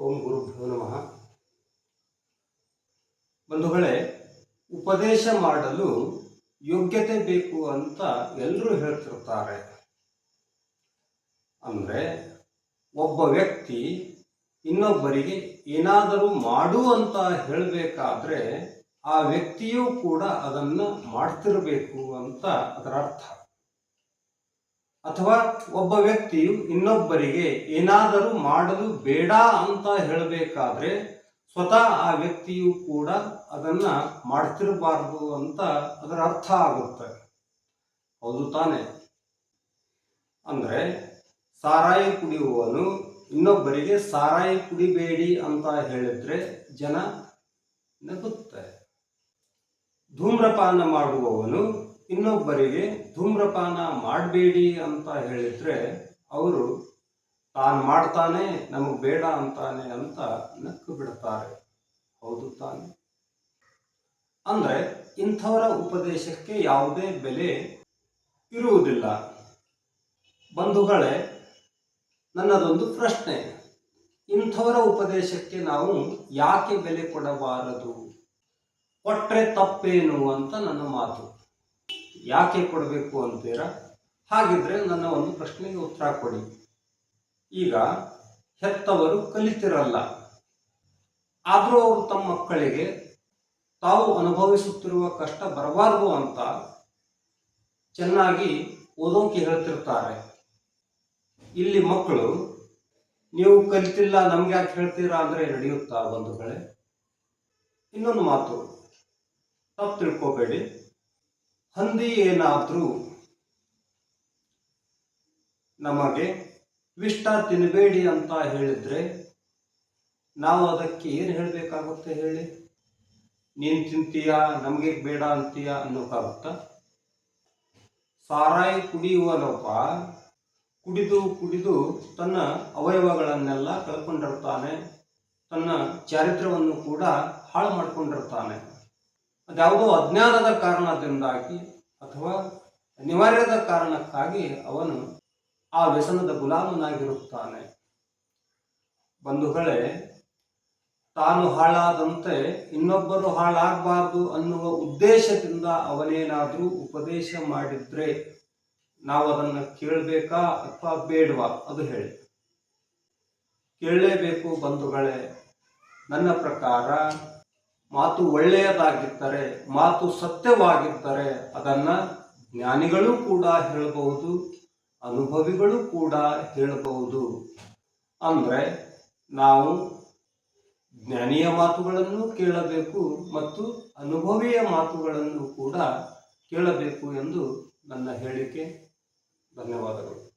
ಓಂ ಗುರುಭ್ಯೋ ನಮಃ. ಬಂಧುಗಳೇ, ಉಪದೇಶ ಮಾಡಲು ಯೋಗ್ಯತೆ ಬೇಕು ಅಂತ ಎಲ್ಲರೂ ಹೇಳ್ತಿರ್ತಾರೆ. ಅಂದರೆ ಒಬ್ಬ ವ್ಯಕ್ತಿ ಇನ್ನೊಬ್ಬರಿಗೆ ಏನಾದರೂ ಮಾಡು ಅಂತ ಹೇಳಬೇಕಾದ್ರೆ ಆ ವ್ಯಕ್ತಿಯೂ ಕೂಡ ಅದನ್ನು ಮಾಡ್ತಿರಬೇಕು ಅಂತ ಅದರ ಅರ್ಥ. ಅಥವಾ ಒಬ್ಬ ವ್ಯಕ್ತಿಯು ಇನ್ನೊಬ್ಬರಿಗೆ ಏನಾದರೂ ಮಾಡಲು ಬೇಡ ಅಂತ ಹೇಳಬೇಕಾದ್ರೆ ಸ್ವತಃ ಆ ವ್ಯಕ್ತಿಯು ಕೂಡ ಅದನ್ನ ಮಾಡ್ತಿರಬಾರ್ದು ಅಂತ ಅದರ ಅರ್ಥ ಆಗುತ್ತೆ. ಹೌದು ತಾನೆ? ಅಂದ್ರೆ ಸಾರಾಯಿ ಕುಡಿಯುವವನು ಇನ್ನೊಬ್ಬರಿಗೆ ಸಾರಾಯಿ ಕುಡಿಬೇಡಿ ಅಂತ ಹೇಳಿದ್ರೆ ಜನ ನಗುತ್ತೆ. ಧೂಮ್ರಪಾನ ಮಾಡುವವನು ಇನ್ನೊಬ್ಬರಿಗೆ ಧೂಮ್ರಪಾನ ಮಾಡಬೇಡಿ ಅಂತ ಹೇಳಿದ್ರೆ ಅವರು ತಾನು ಮಾಡ್ತಾನೆ, ನಮಗೆ ಬೇಡ ಅಂತಾನೆ ಅಂತ ನಕ್ಕು ಬಿಡ್ತಾರೆ. ಹೌದು ತಾನೆ. ಅಂದ್ರೆ ಇಂಥವರ ಉಪದೇಶಕ್ಕೆ ಯಾವುದೇ ಬೆಲೆ ಇರುವುದಿಲ್ಲ. ಬಂಧುಗಳೇ, ನನ್ನದೊಂದು ಪ್ರಶ್ನೆ. ಇಂಥವರ ಉಪದೇಶಕ್ಕೆ ನಾವು ಯಾಕೆ ಬೆಲೆ ಕೊಡಬಾರದು? ಕೊಟ್ರೆ ತಪ್ಪೇನು ಅಂತ ನನ್ನ ಮಾತು. ಯಾಕೆ ಕೊಡಬೇಕು ಅಂತೀರಾ? ಹಾಗಿದ್ರೆ ನನ್ನ ಒಂದು ಪ್ರಶ್ನೆಗೆ ಉತ್ತರ ಕೊಡಿ. ಈಗ ಹೆತ್ತವರು ಕಲಿತಿರಲ್ಲ. ಆದರೂ ಅವರು ತಮ್ಮ ಮಕ್ಕಳಿಗೆ ತಾವು ಅನುಭವಿಸುತ್ತಿರುವ ಕಷ್ಟ ಬರಬಾರದು ಅಂತ ಚೆನ್ನಾಗಿ ಓದೋಕೆ ಹೇಳ್ತಿರ್ತಾರೆ. ಇಲ್ಲಿ ಮಕ್ಕಳು, ನೀವು ಕಲಿತಿಲ್ಲ, ನಮ್ಗೆ ಯಾಕೆ ಹೇಳ್ತೀರಾ? ಅಂದ್ರೆ ನಡೆಯುತ್ತಾ ಬಂಧುಗಳೇ? ಇನ್ನೊಂದು ಮಾತು, ತಪ್ಪು ತಿಳ್ಕೋಬೇಡಿ. ಹಂದಿ ಏನಾದರೂ ನಮಗೆ ವಿಷ್ಟ ತಿನ್ನಬೇಡಿ ಅಂತ ಹೇಳಿದ್ರೆ ನಾವು ಅದಕ್ಕೆ ಏನು ಹೇಳಬೇಕಾಗುತ್ತೆ ಹೇಳಿ? ನೀನು ತಿಂತೀಯಾ, ನಮಗೆ ಬೇಡ ಅಂತೀಯಾ ಅನ್ನೋಕ್ಕಾಗುತ್ತ ಸಾರಾಯಿ ಕುಡಿಯುವನೊಬ್ಬ ಕುಡಿದು ಕುಡಿದು ತನ್ನ ಅವಯವಗಳನ್ನೆಲ್ಲ ಕಳ್ಕೊಂಡಿರ್ತಾನೆ, ತನ್ನ ಚಾರಿತ್ರ್ಯವನ್ನು ಕೂಡ ಹಾಳು ಮಾಡಿಕೊಂಡಿರ್ತಾನೆ. ಅದ್ಯಾವುದೋ ಅಜ್ಞಾನದ ಕಾರಣದಿಂದಾಗಿ ಅಥವಾ ಅನಿವಾರ್ಯದ ಕಾರಣಕ್ಕಾಗಿ ಅವನು ಆ ವ್ಯಸನದ ಗುಲಾಮನಾಗಿರುತ್ತಾನೆ. ಬಂಧುಗಳೇ, ತಾನು ಹಾಳಾದಂತೆ ಇನ್ನೊಬ್ಬರು ಹಾಳಾಗಬಾರ್ದು ಅನ್ನುವ ಉದ್ದೇಶದಿಂದ ಅವನೇನಾದರೂ ಉಪದೇಶ ಮಾಡಿದ್ರೆ ನಾವು ಅದನ್ನು ಕೇಳಬೇಕಾ ಅಥವಾ ಬೇಡವಾ? ಅದು ಹೇಳಿ. ಕೇಳಲೇಬೇಕು ಬಂಧುಗಳೇ, ನನ್ನ ಪ್ರಕಾರ ಮಾತು ಒಳ್ಳೆಯದಾಗಿದ್ದರೆ, ಮಾತು ಸತ್ಯವಾಗಿದ್ದರೆ ಅದನ್ನು ಜ್ಞಾನಿಗಳು ಕೂಡ ಹೇಳಬಹುದು, ಅನುಭವಿಗಳು ಕೂಡ ಹೇಳಬಹುದು. ಅಂದರೆ ನಾವು ಜ್ಞಾನಿಯ ಮಾತುಗಳನ್ನು ಕೇಳಬೇಕು ಮತ್ತು ಅನುಭವಿಯ ಮಾತುಗಳನ್ನು ಕೂಡ ಕೇಳಬೇಕು ಎಂದು ನನ್ನ ಹೇಳಿಕೆ. ಧನ್ಯವಾದಗಳು.